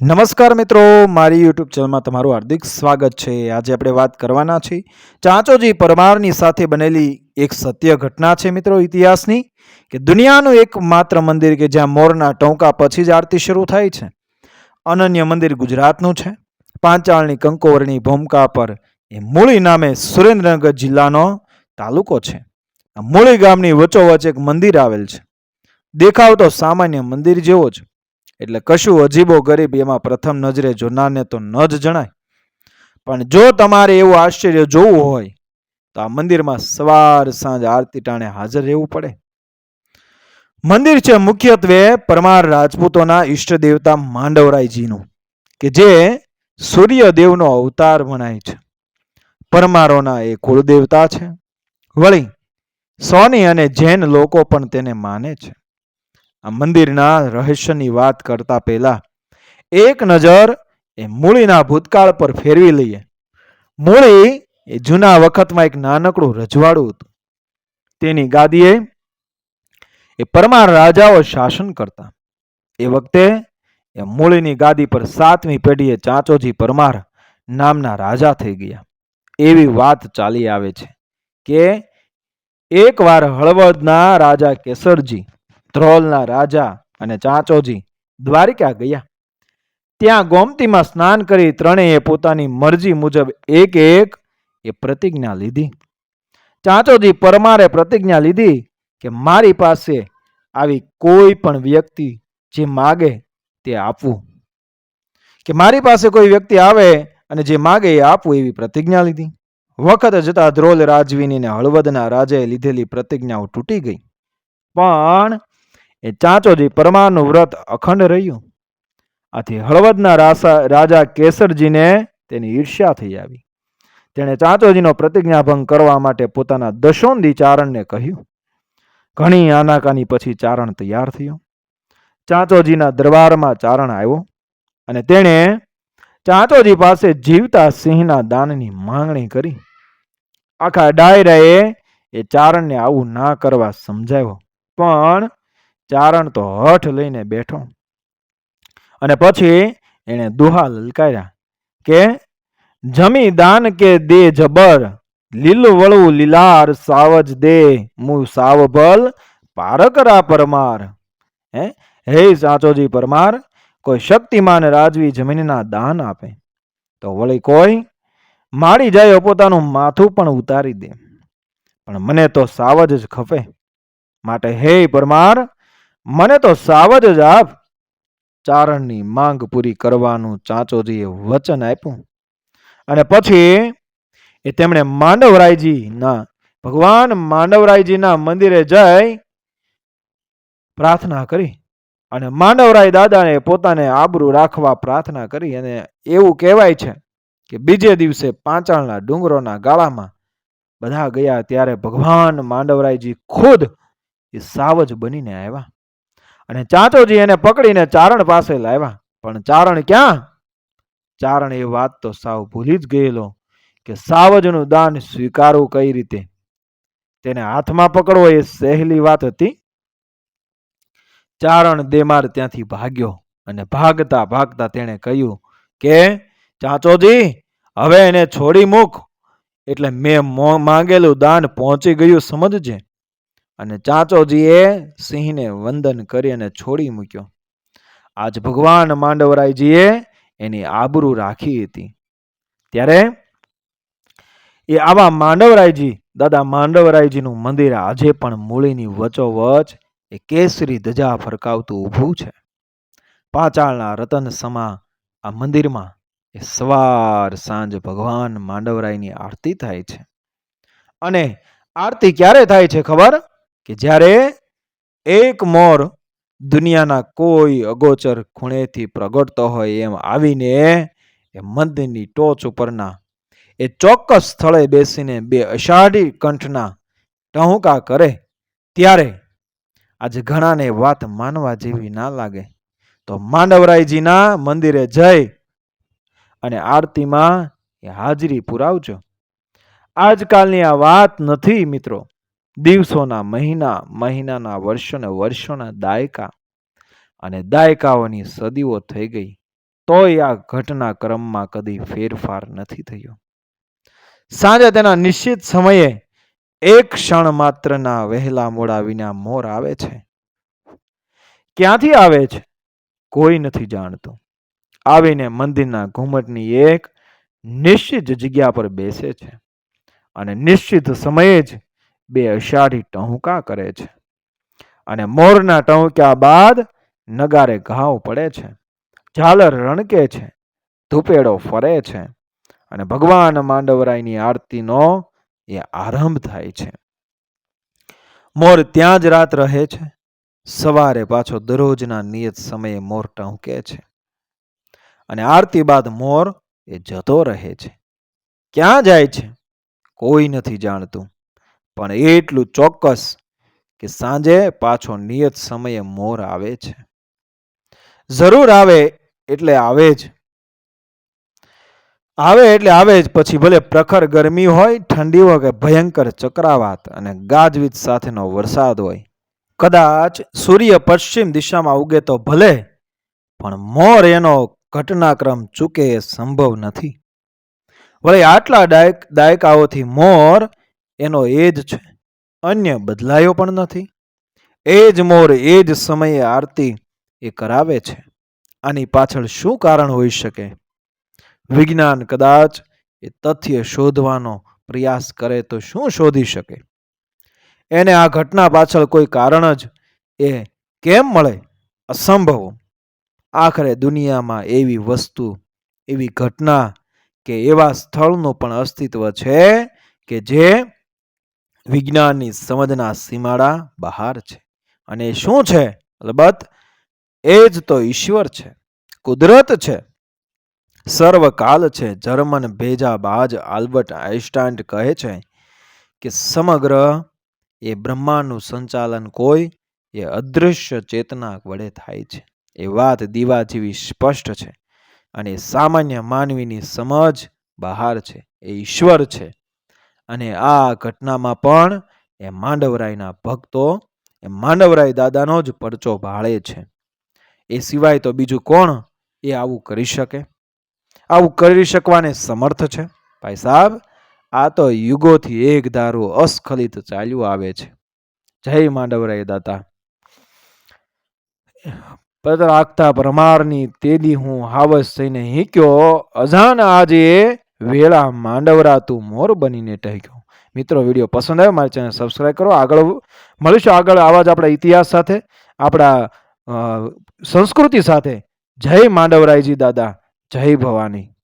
નમસ્કાર મિત્રો, મારી યુટ્યુબ ચેનલમાં તમારું હાર્દિક સ્વાગત છે. આજે આપણે વાત કરવાના છીએ ચાંચોજી પરમારની સાથે બનેલી એક સત્ય ઘટના છે મિત્રો ઇતિહાસની, કે દુનિયાનું એકમાત્ર મંદિર કે જ્યાં મોરના ટોંકા પછી જ આરતી શરૂ થાય છે. અનન્ય મંદિર ગુજરાતનું છે. પાંચાળની કંકોવરની ભૂમકા પર એ મૂળી નામે સુરેન્દ્રનગર જિલ્લાનો તાલુકો છે. મૂળી ગામની વચ્ચોવચ એક મંદિર આવેલ છે. દેખાવ તો સામાન્ય મંદિર જેવો જ એટલે કશું અજીબો ગરીબ એમાં પ્રથમ નજરે જોનારને તો ન જ જણાય. પણ જો તમારે એવું આશ્ચર્ય જોવું હોય, તો આ મંદિરમાં સવાર સાંજ આરતી ટાણે હાજર રહેવું પડે. મંદિર છે મુખ્યત્વે પરમાર રાજપૂતોના ઈષ્ટ દેવતા માંડવરાયજીનું, કે જે સૂર્યદેવનો અવતાર મનાય છે. પરમારોના એ કુળદેવતા છે. વળી સોની અને જૈન લોકો પણ તેને માને છે. આ મંદિરના રહસ્યની વાત કરતા પહેલા એક નજર એ મૂળીના ભૂતકાળ પર ફેરવી લઈએ. મૂળી એ જૂના વખતમાં એક નાનકડું રજવાડું હતું. તેની ગાદીએ એ પરમાર રાજાઓ શાસન કરતા. એ વખતે એ મૂળીની ગાદી પર સાતમી પેઢીએ ચાંચોજી પરમાર નામના રાજા થઈ ગયા. એવી વાત ચાલી આવે છે કે એકવાર હળવદના રાજા કેસરજી ધ્રોલના રાજા અને ચાંચોજી દ્વારિકા ગયા. ત્યાં ગોમતીમાં સ્નાન કરી ત્રણેય પોતાની મરજી મુજબ એક એક એ પ્રતિજ્ઞા લીધી. ચાંચોજી પરમારે પ્રતિજ્ઞા લીધી કે મારી પાસે આવી કોઈ પણ વ્યક્તિ જે માગે તે આપવું. કે મારી પાસે કોઈ વ્યક્તિ આવે અને જે માગે એ આપવું એવી પ્રતિજ્ઞા લીધી. વખત જતા ધ્રોલ રાજવીની ને હળવદના રાજાએ લીધેલી પ્રતિજ્ઞાઓ તૂટી ગઈ. પણ એ ચાંચોજી પરમાનું વ્રત અખંડ રહ્યું. આથી હળવદના રાસા, રાજા કેસરજીને તેની ઈર્ષ્યા થઈ આવી. તેણે ચાંચોજીનો પ્રતિજ્ઞાભંગ કરવા માટે પોતાના દશોંદી ચારણને કહ્યું. ઘણી આનાકાની પછી ચારણ તૈયાર થયો. ચાંચોજીના દરબારમાં ચારણ આવ્યો અને તેણે ચાંચોજી પાસે જીવતા સિંહના દાનની માંગણી કરી. આખા ડાયરાએ એ ચારણને આવું ના કરવા સમજાવ્યો. પણ ચારણ તો હઠ લઈને બેઠો. અને પછી એણે દુહા લલકાર્યા કે, જમી દાન કે દે જબર લીલું વળવું લીલાર સાવજ દે, મુ સાવભલ પારકરા પરમાર. હે? હે સાચોજી પરમાર, કોઈ શક્તિમાન રાજવી જમીનના દાન આપે. તો વળી કોઈ, મારી જાય પોતાનું માથું પણ ઉતારી દે, પણ મને તો સાવજ જ ખપે. માટે હે પરમાર મને તો સાવજ જ આપ ચારણની માંગ પૂરી કરવાનું ચાંચોજીએ વચન આપ્યું. અને પછી એ તેમણે માંડવરાયજીના, ભગવાન માંડવરાયજીના મંદિરે જઈ પ્રાર્થના કરી. અને માંડવરાય દાદાને પોતાને આબરૂ રાખવા પ્રાર્થના કરી. અને એવું કહેવાય છે કે બીજે દિવસે પાંચાળના ડુંગરોના ગાળામાં બધા ગયા ત્યારે ભગવાન માંડવરાયજી ખુદ એ સાવજ બનીને આવ્યા. અને ચાંચોજી એને પકડીને ચારણ પાસે લાવ્યા. પણ ચારણ ક્યાં? ચારણ એ વાત તો સાવ ભૂલી જ ગયેલો કે સાવજનું દાન સ્વીકારવું કઈ રીતે? તેને હાથમાં પકડવો એ સહેલી વાત હતી. ચારણ દેમાર ત્યાંથી ભાગ્યો અને ભાગતા ભાગતા તેણે કહ્યું, કે ચાંચોજી, હવે એને છોડી મૂક. એટલે મેં, માંગેલું દાન પહોંચી ગયું, સમજજે. અને ચાંચોજીએ સિંહને વંદન કરી અને છોડી મૂક્યો. આજ ભગવાન માંડવરાયજીએ એની આબરૂ રાખી હતી. ત્યારે એ આવા માંડવરાયજી, દાદા માંડવરાયજીનું મંદિર આજે પણ મૂળીની વચોવચ એ કેસરી ધજા ફરકાવતું ઊભું છે. પાચાળના રતન સમા આ મંદિરમાં એ સવાર સાંજ ભગવાન માંડવરાયની આરતી થાય છે. અને આરતી ક્યારે થાય છે ખબર? કે જ્યારે એક મોર દુનિયાના કોઈ અગોચર ખૂણેથી પ્રગટતો હોય એમ આવીને એ મંદિરની ટોચ ઉપરના, એ ચોક્કસ સ્થળે બેસીને બે અષાઢી કંઠના ટહુકા કરે, ત્યારે આજે ઘણાને વાત માનવા જેવી ના લાગે. તો માંડવરાયજીના મંદિરે જઈ અને આરતીમાં એ હાજરી પુરાવજો. આજકાલની આ વાત નથી, મિત્રો. દિવસોના મહિના, મહિનાના વર્ષોને વર્ષોના દાયકા અને દાયકાઓની સદીઓ થઈ ગઈ, તોય આ ઘટનાક્રમમાં કદી ફેરફાર નથી થયો. સાંજે તેના નિશ્ચિત સમયે એક ક્ષણ માત્રના વહેલા મોડા વિના મોર આવે છે. ક્યાંથી આવે છે? કોઈ નથી જાણતું. આવીને મંદિરના ઘુમટની એક નિશ્ચિત જગ્યા પર બેસે છે અને નિશ્ચિત સમયે જ બે અષાઢી ટહુકા કરે છે? અને મોરના ટહુક્યા બાદ નગારે ઘાવ પડે છે? ઝાલર રણકે છે? ધૂપેડો ફરે છે? અને ભગવાન માંડવરાયની આરતીનો એ આરંભ થાય છે. મોર ત્યાં જ રાત રહે છે. સવારે પાછો દરરોજના નિયત સમયે મોર ટહુકે છે. અને આરતી બાદ મોર એ જતો રહે છે. ક્યાં જાય છે? કોઈ નથી જાણતું. પણ એટલું ચોક્કસ કે સાંજે પાછો નિયત સમયે મોર આવે છે. જરૂર આવે એટલે આવે જ. આવે એટલે આવે જ, પછી ભલે પ્રખર ગરમી હોય, ઠંડી હોય કે ભયંકર ચક્રાવાત અને ગાજવીજ સાથેનો વરસાદ હોય, કદાચ સૂર્ય પશ્ચિમ દિશામાં ઉગે તો ભલે, પણ મોર એનો ઘટનાક્રમ ચૂકે એ સંભવ નથી. વળી આટલા દાયક દાયકાઓથી મોર એનો એ જ છે. અન્ય બદલાયો પણ નથી. એ જ મોર એ જ સમયે આરતી એ કરાવે છે. આની પાછળ શું કારણ હોઈ શકે? વિજ્ઞાન કદાચ એ તથ્ય શોધવાનો પ્રયાસ કરે તો શું શોધી શકે? એને આ ઘટના પાછળ કોઈ કારણ જ એ કેમ મળે? અસંભવ. આખરે દુનિયામાં એવી વસ્તુ, એવી ઘટના કે એવા સ્થળનું પણ અસ્તિત્વ છે કે જે વિજ્ઞાનની સમજના સીમાડા બહાર છે. અને શું છે? અલબત્ત, એ જ તો ઈશ્વર છે. કુદરત છે. સર્વકાલ છે. જર્મન ભેજા બાજ આલ્બર્ટ આઇન્સ્ટાઈન કહે છે કે સમગ્ર એ બ્રહ્માંડનું સંચાલન કોઈ, એ અદૃશ્ય ચેતના વડે થાય છે. એ વાત દીવા જેવી સ્પષ્ટ છે અને સામાન્ય માનવીની સમજ બહાર છે. એ ઈશ્વર છે. અને આ ઘટનામાં પણ એ માંડવરાયના ભક્તો, એ માંડવરાય દાદાનો જ પરચો ભાળે છે. એ સિવાય તો બીજું કોણ એ આવું કરી શકે? આવું કરી શકવાને સમર્થ છે? ભાઈ સાહેબ, આ તો યુગોથી એક ધારું અસ્ખલિત ચાલ્યું આવે છે. જય માંડવરાય દાતા. પત્ર રાખતા પરમારની તેદી હું હાવસ થઈને હીક્યો અજાન આજે વેળા માંડવરા તું મોર બનીને ટહક્યો. મિત્રો, વીડિયો પસંદ આવ્યો, મારી ચેનલ સબસ્ક્રાઈબ કરો. આગળ મળીશું આગળ આવા જ આપણા ઇતિહાસ સાથે, આપણા સંસ્કૃતિ સાથે. જય માંડવરાયજી દાદા, જય ભવાની.